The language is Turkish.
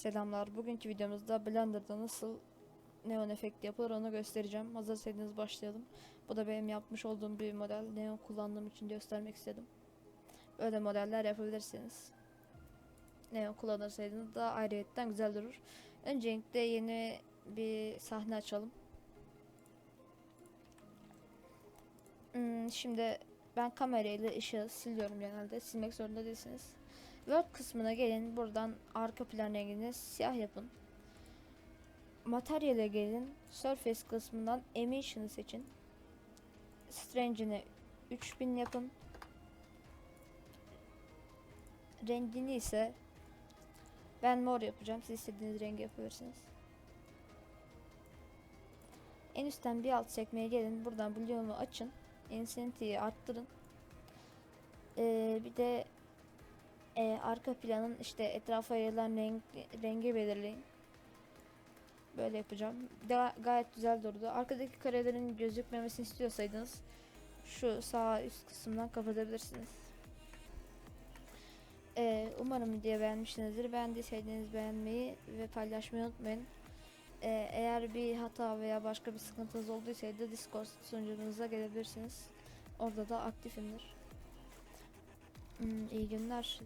Selamlar. Bugünkü videomuzda Blender'da nasıl neon efekti yapılır onu göstereceğim. Hazırsanız başlayalım. Bu da benim yapmış olduğum bir model. Neon kullandığım için göstermek istedim. Böyle modeller yapabilirsiniz. Neon kullanırsaydınız daha ayrıyetten güzel durur. Öncelikle yeni bir sahne açalım. Hmm, şimdi ben kamerayla ışığı siliyorum genelde. Silmek zorunda değilsiniz. Word kısmına gelin. Buradan arka plan rengini siyah yapın. Materyale gelin. Surface kısmından Emission'ı seçin. Strange'ini 3000 yapın. Rengini ise ben mor yapacağım. Siz istediğiniz rengi yapabilirsiniz. En üstten bir alt sekmeye gelin. Buradan Blue'umu açın. Intensity'yi arttırın. Ee, bir de e, arka planın işte etrafa yayılan renk, rengi belirleyin. Böyle yapacağım. Da, gayet güzel durdu. Arkadaki karelerin gözükmemesini istiyorsaydınız şu sağ üst kısımdan kapatabilirsiniz. Ee, umarım video beğenmişsinizdir. Beğendiyseniz beğenmeyi ve paylaşmayı unutmayın. Ee, eğer bir hata veya başka bir sıkıntınız olduysa da Discord sunucumuza gelebilirsiniz. Orada da aktifimdir. Hmm, iyi günler.